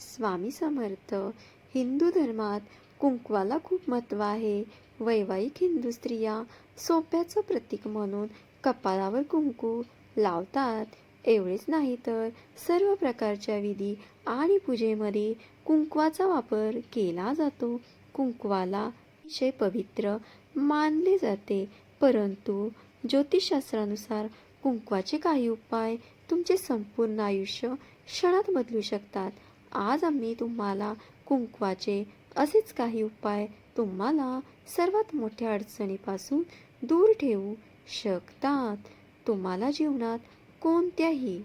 स्वामी समर्थ हिंदू धर्मात कुंकवाला खूप महत्त्व आहे. वैवाहिक हिंदू स्त्रिया सोप्याचं प्रतीक म्हणून कपाळावर कुंकू लावतात. एवढेच नाही तर सर्व प्रकारच्या विधी आणि पूजेमध्ये कुंकवाचा वापर केला जातो. कुंकवाला अतिशय पवित्र मानले जाते. परंतु ज्योतिषशास्त्रानुसार कुंकवाचे काही उपाय तुमचे संपूर्ण आयुष्य क्षणात बदलू शकतात. आज आम्ही तुम्हाला कुंकवाचे असेच काही उपाय तुम्हाला सर्वात मोठ्या अडचणीपासून दूर ठेवू शकतात. तुम्हाला जीवनात कोणत्याही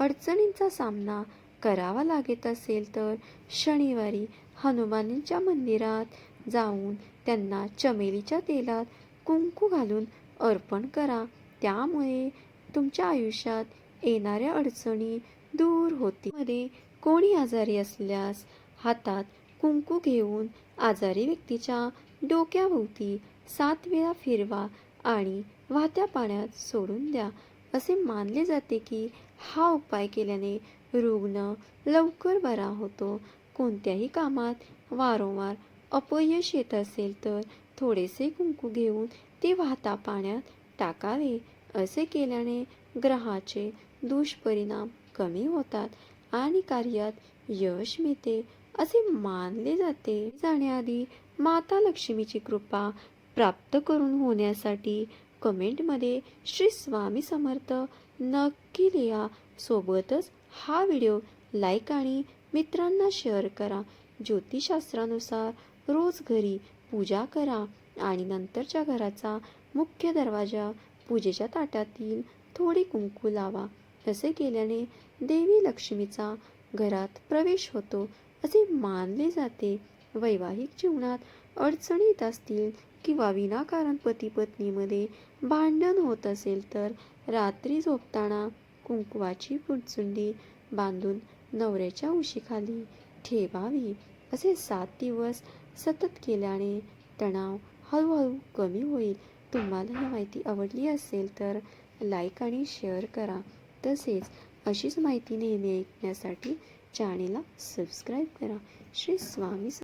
अडचणींचा सामना करावा लागत असेल तर शनिवारी हनुमानांच्या मंदिरात जाऊन त्यांना चमेलीच्या तेलात कुंकू घालून अर्पण करा. त्यामुळे तुमच्या आयुष्यात येणाऱ्या अडचणी दूर होतील. मध्ये कोणी आजारी असल्यास हातात कुंकू घेऊन आजारी व्यक्तीच्या डोक्याभोवती सात वेळा फिरवा आणि वाहत्या पाण्यात सोडून द्या. असे मानले जाते की हा उपाय केल्याने रुग्ण लवकर बरा होतो. कोणत्याही कामात वारंवार अपयश येत असेल तर थोडेसे कुंकू घेऊन ते वाहता पाण्यात टाकावे. असे केल्याने ग्रहाचे दुष्परिणाम कमी होतात. आणि कार्यात यश मिळते असे मानले जाते. जाण्याआधी माता लक्ष्मीची कृपा प्राप्त करून होण्यासाठी कमेंटमध्ये श्री स्वामी समर्थ नक्की लिहा. सोबतच हा व्हिडिओ लाईक आणि मित्रांना शेअर करा. ज्योतिषशास्त्रानुसार रोज घरी पूजा करा आणि नंतरच्या घराचा मुख्य दरवाजा पूजेच्या ताटातील थोडे कुंकू लावा. तसे केल्याने देवी लक्ष्मीचा घरात प्रवेश होतो असे मानले जाते. वैवाहिक जीवनात अडचणी येत असतील किंवा विनाकारण पती पत्नीमध्ये भांडण होत असेल तर रात्री झोपताना कुंकवाची पुटचुंडी बांधून नवऱ्याच्या उशीखाली ठेवावी असे सात दिवस सतत केल्याने तणाव हळूहळू कमी होईल. तुम्हाला ही माहिती आवडली असेल तर लाईक आणि शेअर करा. तसेच अशीच माहिती नेहमी ऐकण्यासाठी चॅनेलला सबस्क्राईब करा. श्री स्वामी